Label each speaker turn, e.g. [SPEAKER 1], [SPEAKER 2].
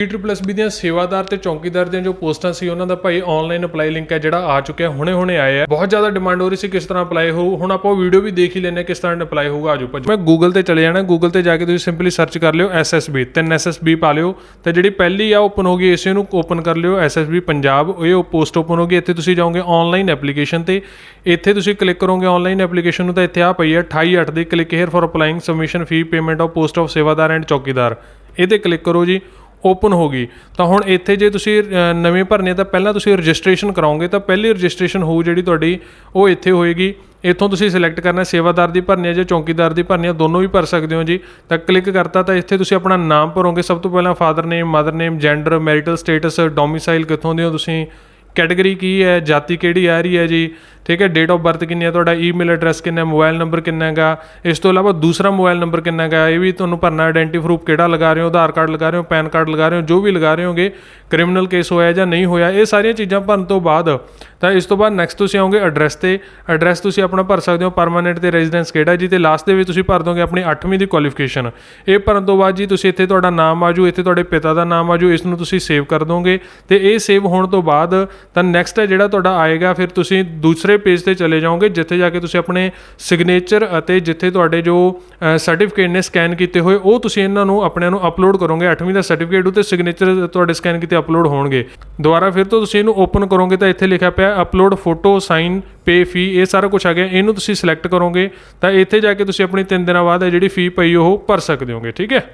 [SPEAKER 1] B ਦੀਆਂ ਸੇਵਾਦਾਰ ਤੇ ਚੌਕੀਦਾਰ ਦੀਆਂ ਜੋ ਪੋਸਟਾਂ ਸੀ, ਉਹਨਾਂ ਦਾ ਭਾਈ ਆਨਲਾਈਨ ਅਪਲਾਈ ਲਿੰਕ ਹੈ ਜਿਹੜਾ ਆ ਚੁੱਕਿਆ ਹੁਣੇ ਹੁਣੇ ਆਇਆ ਹੈ। ਬਹੁਤ ਜ਼ਿਆਦਾ ਡਿਮਾਂਡ ਹੋ ਰਹੀ ਸੀ ਕਿਸ ਤਰ੍ਹਾਂ ਅਪਲਾਈ ਹੋਊ ਹੁਣ ਆਪਾਂ ਵੀਡੀਓ ਵੀ ਦੇਖ ਹੀ ਲੈਨੇ ਕਿਸ ਤਰ੍ਹਾਂ ਅਪਲਾਈ ਹੋਊਗਾ। ਆਜੋ ਭਾਜੀ। ਮੈਂ ਗੂਗਲ ਤੇ ਚਲੇ ਜਾਣਾ। ਗੂਗਲ ਤੇ ਜਾ ਕੇ ਤੁਸੀਂ ਸਿੰਪਲੀ ਸਰਚ ਕਰ ਲਿਓ ਐਸਐਸਬੀ ਤਿੰਨ ਐਸਐਸਬੀ ਪਾ ਲਿਓ। ਤੇ ਜਿਹੜੀ ਪਹਿਲੀ ਆ ਓਪਨ ਹੋ ਗਈ, ਇਸੇ ਨੂੰ ਓਪਨ ਕਰ ਲਿਓ। ਐਸਐਸਬੀ ਪੰਜਾਬ, ਇਹ ਪੋਸਟ ਓਪਨ ਹੋ ਗਈ। ਇੱਥੇ ਤੁਸੀਂ ਜਾਓਗੇ ਆਨਲਾਈਨ ਐਪਲੀਕੇਸ਼ਨ ਤੇ। ਇੱਥੇ ਤੁਸੀਂ ਕਲਿੱਕ ਕਰੋਗੇ ਆਨਲਾਈਨ ਐਪਲੀਕੇਸ਼ਨ ਨੂੰ ਤਾਂ ਇੱਥੇ ਆ ਪਈ ਹੈ 28 8 ਦੀ click here for applying submission fee payment of post of ਸੇਵਾਦਾਰ ਐਂਡ ਚੌਕੀਦਾਰ। ਇਹਦੇ ਕਲਿੱਕ ਕਰੋ ਜੀ। ਓਪਨ ਹੋ ਗਈ, ਤਾਂ ਹੁਣ ਇੱਥੇ ਜੇ ਤੁਸੀਂ ਨਵੇਂ ਭਰਨੇ ਤਾਂ ਪਹਿਲਾਂ ਤੁਸੀਂ ਰਜਿਸਟ੍ਰੇਸ਼ਨ ਕਰਾਓਗੇ, ਤਾਂ ਪਹਿਲੀ ਰਜਿਸਟ੍ਰੇਸ਼ਨ ਹੋਊ ਜਿਹੜੀ ਤੁਹਾਡੀ, ਉਹ ਇੱਥੇ ਹੋਏਗੀ। ਇੱਥੋਂ ਤੁਸੀਂ ਸਿਲੈਕਟ ਕਰਨਾ, ਸੇਵਾਦਾਰ ਦੀ ਭਰਨੀ ਹੈ ਜਾਂ ਚੌਕੀਦਾਰ ਦੀ ਭਰਨੀ ਹੈ ਦੋਨੋਂ ਵੀ ਭਰ ਸਕਦੇ ਹੋ ਜੀ। ਤਾਂ ਕਲਿੱਕ ਕਰਤਾ, ਤਾਂ ਇੱਥੇ ਤੁਸੀਂ ਆਪਣਾ ਨਾਮ ਭਰੋਗੇ। ਸਭ ਤੋਂ ਪਹਿਲਾਂ father name mother name gender marital status domicile ਕਿੱਥੋਂ ਦੇ ਹੋ ਤੁਸੀਂ ਕੈਟਾਗਰੀ ਕੀ ਹੈ, ਜਾਤੀ ਕਿਹੜੀ ਆ ਰਹੀ ਹੈ ਜੀ। ਠੀਕ ਹੈ ਡੇਟ ਆਫ ਬਰਥ ਕਿੰਨੀ ਹੈ, ਤੁਹਾਡਾ ਈਮੇਲ ਐਡਰੈਸ ਕਿੰਨਾ ਹੈ ਮੋਬਾਈਲ ਨੰਬਰ ਕਿੰਨਾ ਹੈਗਾ, ਇਸ ਤੋਂ ਇਲਾਵਾ ਦੂਸਰਾ ਮੋਬਾਈਲ ਨੰਬਰ ਕਿੰਨਾ ਹੈਗਾ, ਇਹ ਵੀ ਤੁਹਾਨੂੰ ਭਰਨਾ ਆਇਡੈਂਟੀ ਪ੍ਰੂਫ ਕਿਹੜਾ ਲਗਾ ਰਹੇ ਹੋ, ਆਧਾਰ ਕਾਰਡ ਲਗਾ ਰਹੇ ਹੋ, ਪੈਨ ਕਾਰਡ ਲਗਾ ਰਹੇ ਹੋ, ਜੋ ਵੀ ਲਗਾ ਰਹੇ ਹੋਗੇ ਕ੍ਰਿਮੀਨਲ ਕੇਸ ਹੋਇਆ ਜਾਂ ਨਹੀਂ ਹੋਇਆ, ਇਹ ਸਾਰੀਆਂ ਚੀਜ਼ਾਂ ਭਰਨ ਤੋਂ ਬਾਅਦ, ਤਾਂ ਇਸ ਤੋਂ ਬਾਅਦ ਨੈਕਸਟ ਤੁਸੀਂ ਆਓਗੇ ਐਡਰੈਸ ਤੇ ਐਡਰੈਸ ਤੁਸੀਂ ਆਪਣਾ ਭਰ ਸਕਦੇ ਹੋ ਪਰਮਾਨੈਂਟ ਤੇ ਰੈਜ਼ੀਡੈਂਸ ਕਿਹੜਾ ਜੀ, ਤੇ ਲਾਸਟ ਦੇ ਵਿੱਚ ਤੁਸੀਂ ਭਰ ਦੋਗੇ ਆਪਣੀ 8ਵੀਂ ਦੀ ਕੁਆਲੀਫਿਕੇਸ਼ਨ ਇਹ ਭਰਨ ਤੋਂ ਬਾਅਦ ਜੀ ਤੁਸੀਂ ਇੱਥੇ ਤੁਹਾਡਾ ਨਾਮ ਆਜੂ, ਇੱਥੇ ਤੁਹਾਡੇ ਪਿਤਾ ਦਾ ਨਾਮ ਆਜੂ ਇਸ ਨੂੰ ਤੁਸੀਂ ਸੇਵ ਕਰ ਦੋਗੇ, ਤੇ ਇਹ ਸੇਵ ਹੋਣ ਤੋਂ ਬਾਅਦ, ਤਾਂ ਨੈਕਸਟ ਹੈ ਜਿਹੜਾ ਤੁਹਾਡਾ ਆਏਗਾ, ਫਿਰ ਤੁਸੀਂ ਦੂਸਰੇ ਪੇਜ ਤੇ ਚਲੇ ਜਾਓਗੇ, ਜਿੱਥੇ ਜਾ ਕੇ ਤੁਸੀਂ ਆਪਣੇ ਸਿਗਨੇਚਰ ਅਤੇ ਜਿੱਥੇ ਤੁਹਾਡੇ ਜੋ ਸਰਟੀਫਿਕੇਟ ਨੇ ਸਕੈਨ ਕੀਤੇ ਹੋਏ, ਉਹ ਤੁਸੀਂ ਇਹਨਾਂ ਨੂੰ, ਆਪਣਿਆਂ ਨੂੰ ਅਪਲੋਡ ਕਰੋਗੇ। 8ਵੀਂ ਦਾ ਸਰਟੀਫਿਕੇਟ ਉਤੇ ਸਿਗਨੇਚਰ ਤੁਹਾਡੇ ਸਕੈਨ ਕੀਤੇ ਅਪਲੋਡ ਹੋਣਗੇ। ਦੁਬਾਰਾ ਫਿਰ ਤੋਂ ਤੁਸੀਂ ਇਹਨੂੰ ਓਪਨ ਕਰੋਗੇ ਤਾਂ ਇੱਥੇ ਲਿਖਿਆ ਪਿਆ upload photo sign pay fee ਇਹ ਸਾਰਾ ਕੁਝ ਆ ਗਿਆ। ਇਹਨੂੰ ਤੁਸੀਂ ਸਿਲੈਕਟ ਕਰੋਗੇ ਤਾਂ ਇੱਥੇ ਜਾ ਕੇ ਤੁਸੀਂ ਆਪਣੀ 3 ਦਿਨਾਂ ਬਾਅਦ ਇਹ ਜਿਹੜੀ ਫੀ ਪਈ, ਉਹ ਭਰ ਸਕਦੇ ਹੋਗੇ, ਠੀਕ ਹੈ?